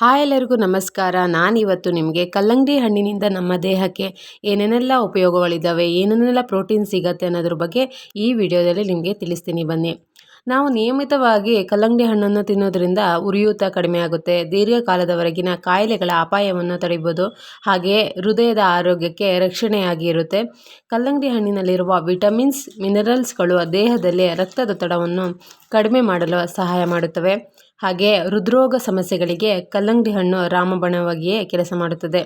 Hi ಎಲ್ಲರಿಗೂ ನಮಸ್ಕಾರ. ನಾನಿವತ್ತು ನಿಮಗೆ ಕಲ್ಲಂಗಡಿ ಹಣ್ಣಿನಿಂದ ನಮ್ಮ ದೇಹಕ್ಕೆ ಏನೇನೆಲ್ಲ ಉಪಯೋಗಗಳಿದ್ದಾವೆ ಏನೇನೆಲ್ಲ ಪ್ರೋಟೀನ್ ಸಿಗತ್ತೆ ಅನ್ನೋದ್ರ ಬಗ್ಗೆ ಈ ವಿಡಿಯೋದಲ್ಲಿ ನಿಮಗೆ ತಿಳಿಸ್ತೀನಿ ಬನ್ನಿ. ನಾವು ನಿಯಮಿತವಾಗಿ ಕಲ್ಲಂಗಡಿ ಹಣ್ಣನ್ನು ತಿನ್ನೋದ್ರಿಂದ ಉರಿಯೂತ ಕಡಿಮೆ ಆಗುತ್ತೆ. ದೀರ್ಘಕಾಲದವರೆಗಿನ ಕಾಯಿಲೆಗಳ ಅಪಾಯವನ್ನು ತಡೆಯಬಹುದು ಹಾಗೆಯೇ ಹೃದಯದ ಆರೋಗ್ಯಕ್ಕೆ ರಕ್ಷಣೆಯಾಗಿ ಇರುತ್ತೆ. ಕಲ್ಲಂಗಡಿ ಹಣ್ಣಿನಲ್ಲಿರುವ ವಿಟಮಿನ್ಸ್, ಮಿನರಲ್ಸ್ಗಳು ದೇಹದಲ್ಲಿ ರಕ್ತದೊತ್ತಡವನ್ನು ಕಡಿಮೆ ಮಾಡಲು ಸಹಾಯ ಮಾಡುತ್ತವೆ. ಹಾಗೆ ಹೃದ್ರೋಗ ಸಮಸ್ಯೆಗಳಿಗೆ ಕಲ್ಲಂಗಡಿ ಹಣ್ಣು ರಾಮಬಣವಾಗಿಯೇ ಕೆಲಸ ಮಾಡುತ್ತದೆ.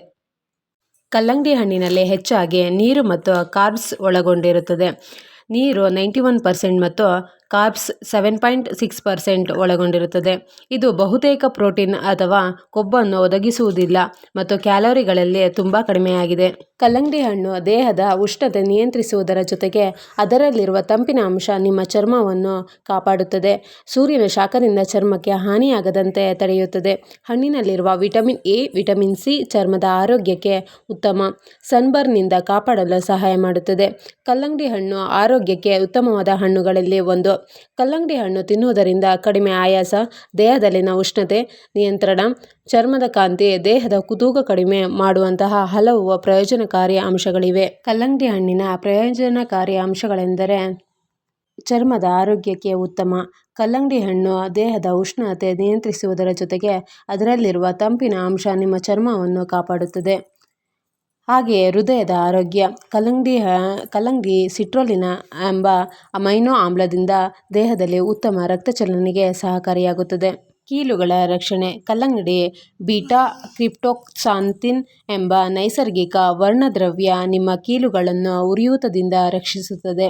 ಕಲ್ಲಂಗಡಿ ಹಣ್ಣಿನಲ್ಲಿ ಹೆಚ್ಚಾಗಿ ನೀರು ಮತ್ತು ಕಾರ್ಬ್ಸ್ ಒಳಗೊಂಡಿರುತ್ತದೆ. ನೀರು ನೈಂಟಿ ಒನ್ ಪರ್ಸೆಂಟ್ ಮತ್ತು carbs seven point six percent ಒಳಗೊಂಡಿರುತ್ತದೆ. ಇದು ಬಹುತೇಕ ಪ್ರೋಟೀನ್ ಅಥವಾ ಕೊಬ್ಬನ್ನು ಒದಗಿಸುವುದಿಲ್ಲ ಮತ್ತು ಕ್ಯಾಲೋರಿಗಳಲ್ಲಿ ತುಂಬ ಕಡಿಮೆಯಾಗಿದೆ. ಕಲ್ಲಂಗಡಿ ಹಣ್ಣು ದೇಹದ ಉಷ್ಣತೆ ನಿಯಂತ್ರಿಸುವುದರ ಜೊತೆಗೆ ಅದರಲ್ಲಿರುವ ತಂಪಿನ ಅಂಶ ನಿಮ್ಮ ಚರ್ಮವನ್ನು ಕಾಪಾಡುತ್ತದೆ. ಸೂರ್ಯನ ಶಾಖದಿಂದ ಚರ್ಮಕ್ಕೆ ಹಾನಿಯಾಗದಂತೆ ತಡೆಯುತ್ತದೆ. ಹಣ್ಣಿನಲ್ಲಿರುವ ವಿಟಮಿನ್ ಎ, ವಿಟಮಿನ್ ಸಿ ಚರ್ಮದ ಆರೋಗ್ಯಕ್ಕೆ ಉತ್ತಮ. ಸನ್ಬರ್ನಿಂದ ಕಾಪಾಡಲು ಸಹಾಯ ಮಾಡುತ್ತದೆ. ಕಲ್ಲಂಗಡಿ ಹಣ್ಣು ಆರೋಗ್ಯಕ್ಕೆ ಉತ್ತಮವಾದ ಹಣ್ಣುಗಳಲ್ಲಿ ಒಂದು. ಕಲ್ಲಂಗಡಿ ಹಣ್ಣು ತಿನ್ನುವುದರಿಂದ ಕಡಿಮೆ ಆಯಾಸ, ದೇಹದಲ್ಲಿನ ಉಷ್ಣತೆ ನಿಯಂತ್ರಣ, ಚರ್ಮದ ಕಾಂತಿ, ದೇಹದ ಕುತೂಗ ಕಡಿಮೆ ಮಾಡುವಂತಹ ಹಲವು ಪ್ರಯೋಜನಕಾರಿ ಅಂಶಗಳಿವೆ. ಕಲ್ಲಂಗಡಿ ಹಣ್ಣಿನ ಪ್ರಯೋಜನಕಾರಿ ಅಂಶಗಳೆಂದರೆ ಚರ್ಮದ ಆರೋಗ್ಯಕ್ಕೆ ಉತ್ತಮ. ಕಲ್ಲಂಗಡಿ ಹಣ್ಣು ದೇಹದ ಉಷ್ಣತೆ ನಿಯಂತ್ರಿಸುವುದರ ಜೊತೆಗೆ ಅದರಲ್ಲಿರುವ ತಂಪಿನ ಅಂಶ ನಿಮ್ಮ ಚರ್ಮವನ್ನು ಕಾಪಾಡುತ್ತದೆ. ಹಾಗೆಯೇ ಹೃದಯದ ಆರೋಗ್ಯ ಕಲ್ಲಂಗಡಿ ಕಲ್ಲಂಗಡಿ ಸಿಟ್ರೋಲಿನ ಎಂಬ ಅಮೈನೋ ಆಮ್ಲದಿಂದ ದೇಹದಲ್ಲಿ ಉತ್ತಮ ರಕ್ತ ಚಲನೆಗೆ ಸಹಕಾರಿಯಾಗುತ್ತದೆ. ಕೀಲುಗಳ ರಕ್ಷಣೆ ಕಲ್ಲಂಗಡಿ ಬೀಟಾ ಕ್ರಿಪ್ಟೋಕ್ಸಾಂತಿನ್ ಎಂಬ ನೈಸರ್ಗಿಕ ವರ್ಣದ್ರವ್ಯ ನಿಮ್ಮ ಕೀಲುಗಳನ್ನು ಉರಿಯೂತದಿಂದ ರಕ್ಷಿಸುತ್ತದೆ.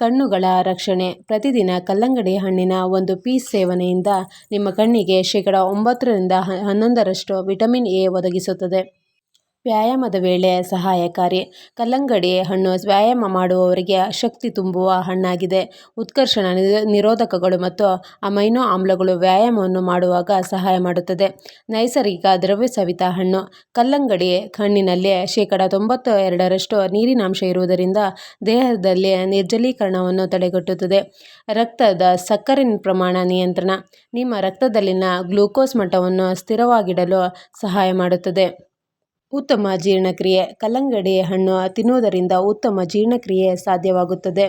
ಕಣ್ಣುಗಳ ರಕ್ಷಣೆ, ಪ್ರತಿದಿನ ಕಲ್ಲಂಗಡಿ ಹಣ್ಣಿನ ಒಂದು ಪೀಸ್ ಸೇವನೆಯಿಂದ ನಿಮ್ಮ ಕಣ್ಣಿಗೆ ಶೇಕಡ ಒಂಬತ್ತರಿಂದ ಹನ್ನೊಂದರಷ್ಟು ವಿಟಮಿನ್ ಎ ಒದಗಿಸುತ್ತದೆ. ವ್ಯಾಯಾಮದ ವೇಳೆ ಸಹಾಯಕಾರಿ. ಕಲ್ಲಂಗಡಿ ಹಣ್ಣು ವ್ಯಾಯಾಮ ಮಾಡುವವರಿಗೆ ಶಕ್ತಿ ತುಂಬುವ ಹಣ್ಣಾಗಿದೆ. ಉತ್ಕರ್ಷಣ ನಿರೋಧಕಗಳು ಮತ್ತು ಅಮೈನೋ ಆಮ್ಲಗಳು ವ್ಯಾಯಾಮವನ್ನು ಮಾಡುವಾಗ ಸಹಾಯ ಮಾಡುತ್ತದೆ. ನೈಸರ್ಗಿಕ ದ್ರವ್ಯ ಸವಿತ ಹಣ್ಣು. ಕಲ್ಲಂಗಡಿ ಹಣ್ಣಿನಲ್ಲಿ ಶೇಕಡ ತೊಂಬತ್ತು ಎರಡರಷ್ಟು ನೀರಿನಾಂಶ ಇರುವುದರಿಂದ ದೇಹದಲ್ಲಿ ನಿರ್ಜಲೀಕರಣವನ್ನು ತಡೆಗಟ್ಟುತ್ತದೆ. ರಕ್ತದ ಸಕ್ಕರೆ ಪ್ರಮಾಣ ನಿಯಂತ್ರಣ. ನಿಮ್ಮ ರಕ್ತದಲ್ಲಿನ ಗ್ಲೂಕೋಸ್ ಮಟ್ಟವನ್ನು ಸ್ಥಿರವಾಗಿಡಲು ಸಹಾಯ ಮಾಡುತ್ತದೆ. ಉತ್ತಮ ಜೀರ್ಣಕ್ರಿಯೆ ಕಲ್ಲಂಗಡಿ ಹಣ್ಣು ತಿನ್ನುವುದರಿಂದ ಉತ್ತಮ ಜೀರ್ಣಕ್ರಿಯೆ ಸಾಧ್ಯವಾಗುತ್ತದೆ.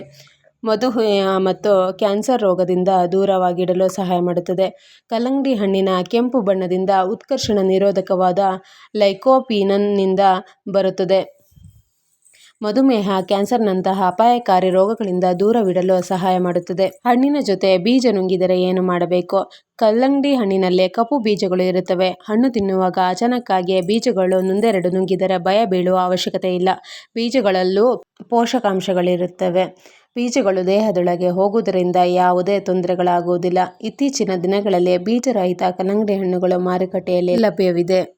ಮಧುಮೇಹ ಮತ್ತು ಕ್ಯಾನ್ಸರ್ ರೋಗದಿಂದ ದೂರವಾಗಿಡಲು ಸಹಾಯ ಮಾಡುತ್ತದೆ. ಕಲ್ಲಂಗಡಿ ಹಣ್ಣಿನ ಕೆಂಪು ಬಣ್ಣದಿಂದ ಉತ್ಕರ್ಷಣ ನಿರೋಧಕವಾದ ಲೈಕೋಪೀನನ್ನಿಂದ ಬರುತ್ತದೆ. ಮಧುಮೇಹ, ಕ್ಯಾನ್ಸರ್ನಂತಹ ಅಪಾಯಕಾರಿ ರೋಗಗಳಿಂದ ದೂರವಿಡಲು ಸಹಾಯ ಮಾಡುತ್ತದೆ. ಹಣ್ಣಿನ ಜೊತೆ ಬೀಜ ನುಂಗಿದರೆ ಏನು ಮಾಡಬೇಕು? ಕಲ್ಲಂಗಡಿ ಹಣ್ಣಿನಲ್ಲಿ ಕಪ್ಪು ಬೀಜಗಳು ಇರುತ್ತವೆ. ಹಣ್ಣು ತಿನ್ನುವಾಗ ಅಚಾನಕ್ಕಾಗಿ ಬೀಜಗಳು ನೊಂದೆರಡು ನುಂಗಿದರೆ ಭಯ ಬೀಳುವ ಅವಶ್ಯಕತೆ ಇಲ್ಲ. ಬೀಜಗಳಲ್ಲೂ ಪೋಷಕಾಂಶಗಳಿರುತ್ತವೆ. ಬೀಜಗಳು ದೇಹದೊಳಗೆ ಹೋಗುವುದರಿಂದ ಯಾವುದೇ ತೊಂದರೆಗಳಾಗುವುದಿಲ್ಲ. ಇತ್ತೀಚಿನ ದಿನಗಳಲ್ಲಿ ಬೀಜರಹಿತ ಕಲ್ಲಂಗಡಿ ಹಣ್ಣುಗಳು ಮಾರುಕಟ್ಟೆಯಲ್ಲಿ ಲಭ್ಯವಿದೆ.